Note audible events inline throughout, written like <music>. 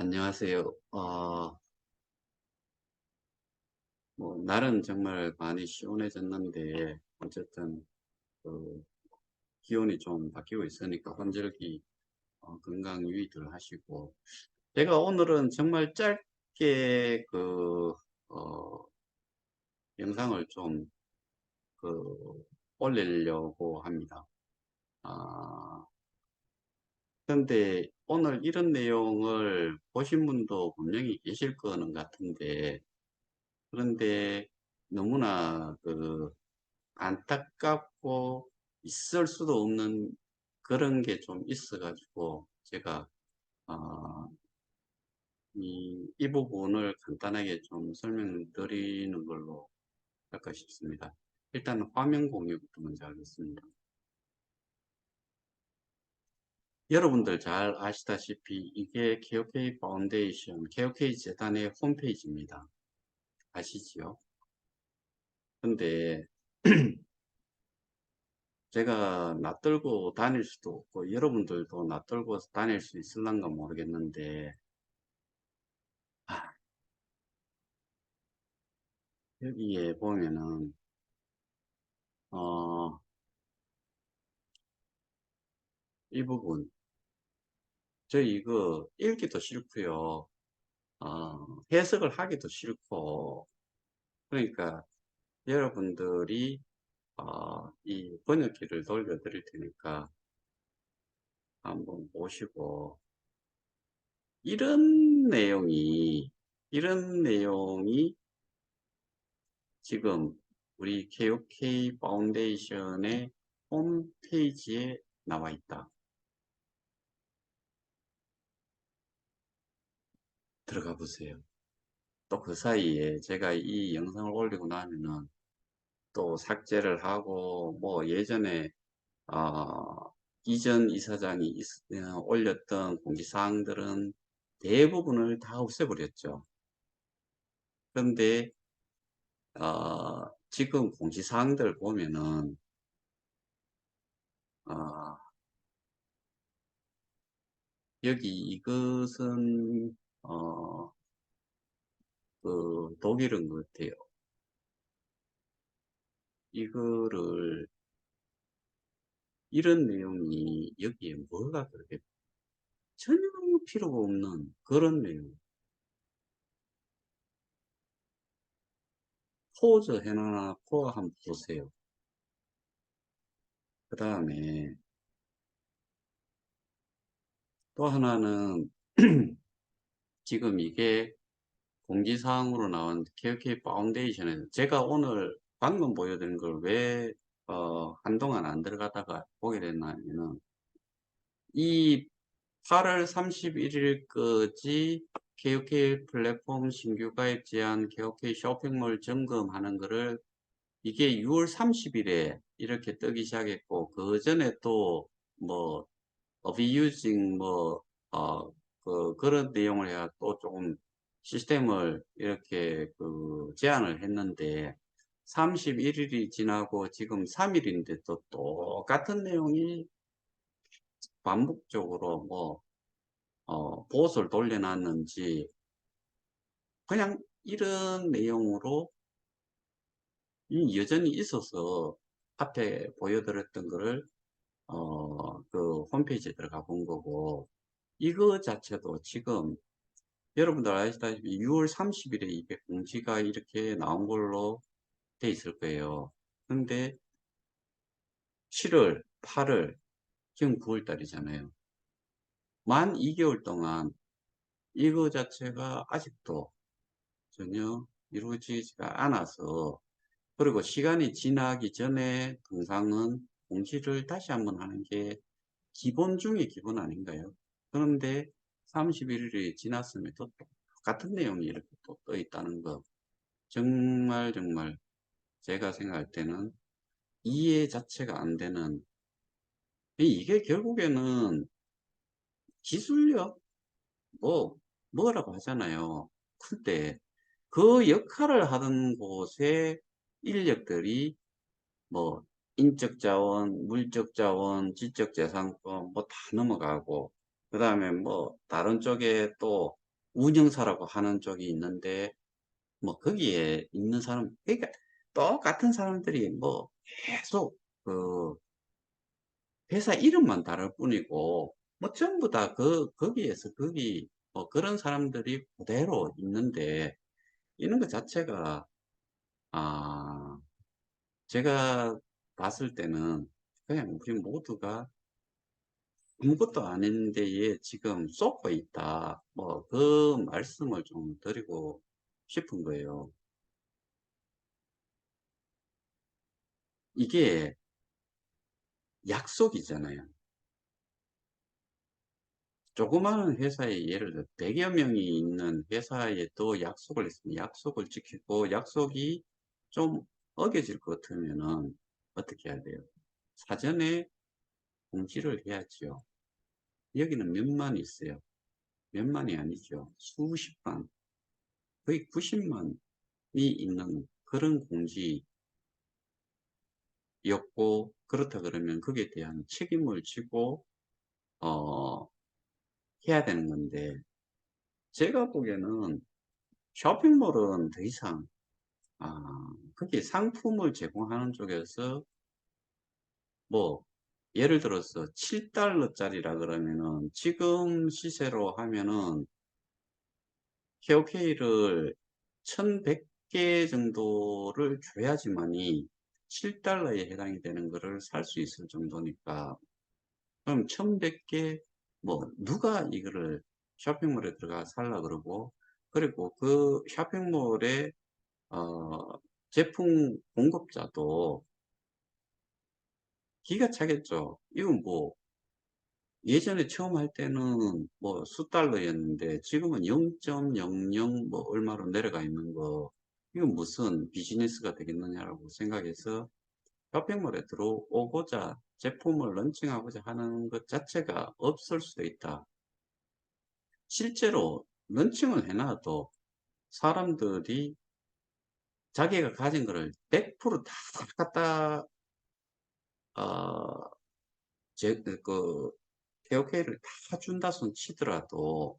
안녕하세요. 어, 뭐, 날은 정말 많이 시원해졌는데, 어쨌든, 그, 기온이 좀 바뀌고 있으니까 환절기 어, 건강 유의들 하시고, 제가 오늘은 정말 짧게 그, 어, 영상을 좀, 그, 올리려고 합니다. 아, 근데 오늘 이런 내용을 보신 분도 분명히 계실 거는 같은데, 그런데 너무나 그 안타깝고 있을 수도 없는 그런 게 좀 있어 가지고 제가 어, 이, 이 부분을 간단하게 좀 설명드리는 걸로 할까 싶습니다. 일단 화면 공유부터 먼저 하겠습니다. 여러분들 잘 아시다시피 이게 KOK 파운데이션, KOK 재단의 홈페이지입니다. 아시지요? 근데 <clears throat> 제가 낯들고 다닐 수도 없고 여러분들도 낯들고 다닐 수 있을란가 모르겠는데 아, 여기에 보면은 어, 이 부분 저 이거 읽기도 싫고요. 어, 해석을 하기도 싫고. 그러니까 여러분들이 어, 이 번역기를 돌려 드릴 테니까 한번 보시고. 이런 내용이 이런 내용이 지금 우리 KOK 파운데이션의 홈페이지에 나와 있다. 들어가 보세요. 또 그 사이에 제가 이 영상을 올리고 나면은 또 삭제를 하고 뭐 예전에 어, 이전 이사장이 있, 어, 올렸던 공지사항들은 대부분을 다 없애버렸죠. 그런데 어, 지금 공지사항들 보면은 어, 여기 이것은 어, 그 독일은 것 같아요. 이거를 이런 내용이 여기에 뭐가 그렇게 전혀 필요가 없는 그런 내용. 포즈 해놔놓고 한번 보세요. 그 다음에 또 하나는 <clears throat> 지금 이게 공지사항으로 나온 KOK 파운데이션에서 제가 오늘 방금 보여드린 걸왜 어, 한동안 안 들어가다가 보게 됐냐면은 이 8월 31일까지 KOK 플랫폼 신규 가입 제한 KOK 쇼핑몰 점검하는 거를 이게 6월 30일에 이렇게 뜨기 시작했고 그 전에 또 뭐 어비유징 뭐 어, 그 그런 내용을 해야 또 조금 시스템을 이렇게 그 제한을 했는데 31일이 지나고 지금 3일인데 또 똑같은 내용이 반복적으로 뭐 어, 보호를 돌려놨는지 그냥 이런 내용으로 여전히 있어서 앞에 보여드렸던 거를 어, 그 홈페이지에 들어가 본 거고 이거 자체도 지금 여러분들 아시다시피 6월 30일에 이게 공지가 이렇게 나온 걸로 돼 있을 거예요. 근데 7월, 8월, 지금 9월 달이잖아요. 만 2개월 동안 이거 자체가 아직도 전혀 이루어지지가 않아서 그리고 시간이 지나기 전에 동상은 공지를 다시 한번 하는 게 기본 중에 기본 아닌가요? 그런데 31일이 지났음에도 똑같은 내용이 이렇게 또 떠 있다는 거 정말 정말 제가 생각할 때는 이해 자체가 안 되는 이게 결국에는 기술력 뭐 뭐라고 하잖아요. 근데 그 역할을 하던 곳에 인력들이 뭐 인적 자원, 물적 자원, 지적 재산권 뭐 다 넘어가고 그 다음에 뭐 다른 쪽에 또 운영사라고 하는 쪽이 있는데 뭐 거기에 있는 사람 그러니까 똑같은 사람들이 뭐 계속 그 회사 이름만 다를 뿐이고 뭐 전부 다 그 거기에서 거기 뭐 그런 사람들이 그대로 있는데 이런 것 자체가 아 제가 봤을 때는 그냥 우리 모두가 아무것도 아닌데 에 지금 쏟고 있다. 뭐 그 말씀을 좀 드리고 싶은 거예요. 이게 약속이잖아요. 조그마한 회사에 예를 들어 100여 명이 있는 회사에도 약속을 했으면 약속을 지키고 약속이 좀 어겨질 것 같으면은 어떻게 해야 돼요? 사전에 공지를 해야지요. 여기는 몇만 있어요. 몇만이 아니죠. 수십만, 거의 90만이 있는 그런 공지였고 그렇다 그러면 거기에 대한 책임을 지고 어, 해야 되는 건데 제가 보기에는 쇼핑몰은 더 이상 아, 거기 상품을 제공하는 쪽에서 뭐 예를 들어서 7달러짜리라 그러면은 지금 시세로 하면은 KOK를 1100개 정도를 줘야지만이 7달러에 해당이 되는 거를 살수 있을 정도니까 그럼 1100개 뭐 누가 이거를 쇼핑몰에 들어가 살라 그러고 그리고 그 쇼핑몰에 어, 제품 공급자도 기가 차겠죠. 이건 뭐 예전에 처음 할 때는 뭐 수달러였는데 지금은 0.00 뭐 얼마로 내려가 있는 거 이건 무슨 비즈니스가 되겠느냐라고 생각해서 쇼핑몰에 들어오고자 제품을 런칭하고자 하는 것 자체가 없을 수도 있다. 실제로 런칭을 해놔도 사람들이 자기가 가진 거를 100%다 갖다 어, 제, 그, KOK를 다 준다 손 치더라도,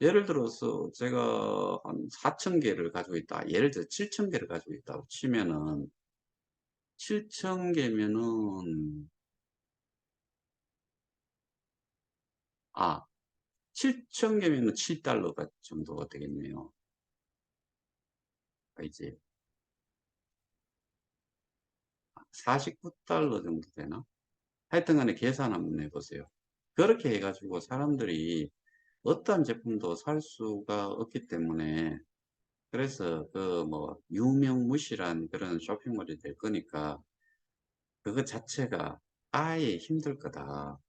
예를 들어서 제가 한 4천 개를 가지고 있다. 예를 들어 7천 개를 가지고 있다고 치면은, 7천 개면은, 아, 7천 개면은 7달러가 정도가 되겠네요. 그러니까 이제 49달러 정도 되나? 하여튼 간에 계산 한번 해보세요. 그렇게 해가지고 사람들이 어떠한 제품도 살 수가 없기 때문에 그래서 그 뭐 유명무실한 그런 쇼핑몰이 될 거니까 그것 자체가 아예 힘들 거다.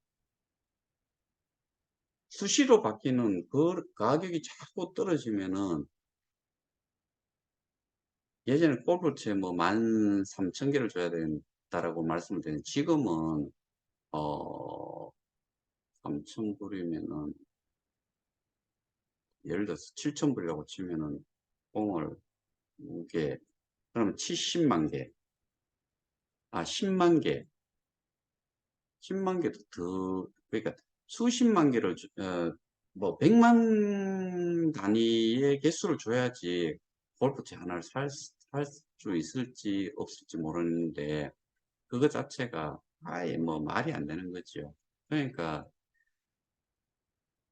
수시로 바뀌는 그 가격이 자꾸 떨어지면은 예전에 골프채 뭐 13,000개를 줘야 된다라고 말씀을 드렸는데 지금은 어 3,000불이면은 예를 들어서 7,000불이라고 치면은 공을 무게 그러면 70만 개. 아 10만 개. 10만 개도 더 그러니까 수십만 개를 주- 어, 뭐 100만 단위의 개수를 줘야지 골프채 하나를 살, 살수 있을지 없을지 모르는데 그거 자체가 아예 뭐 말이 안 되는 거죠. 그러니까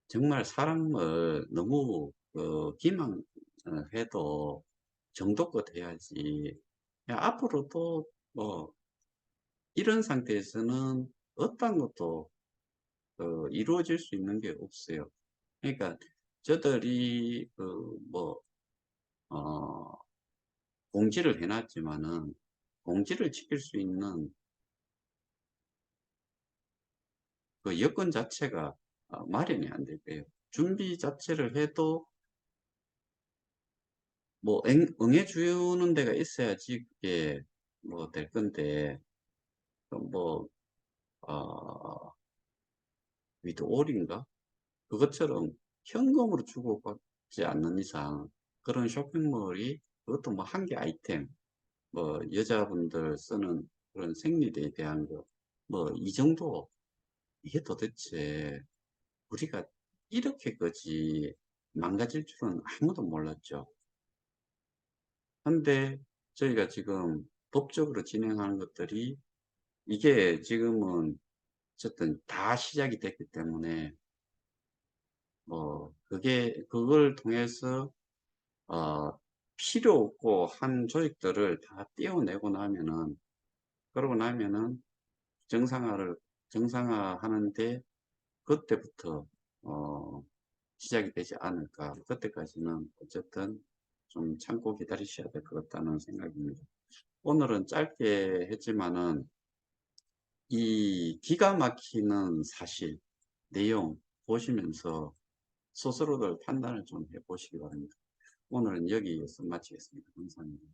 정말 사람을 너무 어, 기망해도 정도껏 해야지. 야, 앞으로도 뭐 이런 상태에서는 어떤 것도 어, 이루어질 수 있는 게 없어요. 그러니까 저들이 그뭐 어, 공지를 해놨지만은 공지를 지킬 수 있는 그 여건 자체가 어, 마련이 안 될 거예요. 준비 자체를 해도 뭐 응, 응해주는 데가 있어야지 그게 뭐 될 건데 뭐 어, 위드올인가 그것처럼 현금으로 주고받지 않는 이상 그런 쇼핑몰이 그것도 뭐 한 개 아이템 뭐 여자분들 쓰는 그런 생리대에 대한 거 뭐 이 정도 이게 도대체 우리가 이렇게까지 망가질 줄은 아무도 몰랐죠. 근데 저희가 지금 법적으로 진행하는 것들이 이게 지금은 어쨌든 다 시작이 됐기 때문에 뭐 그게 그걸 통해서 어 필요 없고 한 조직들을 다 떼어내고 나면은 그러고 나면은 정상화를 정상화 하는데 그때부터 어 시작이 되지 않을까. 그때까지는 어쨌든 좀 참고 기다리셔야 될 것 같다는 생각입니다. 오늘은 짧게 했지만은 이 기가 막히는 사실, 내용 보시면서 스스로들 판단을 좀 해보시기 바랍니다. 오늘은 여기에서 마치겠습니다. 감사합니다.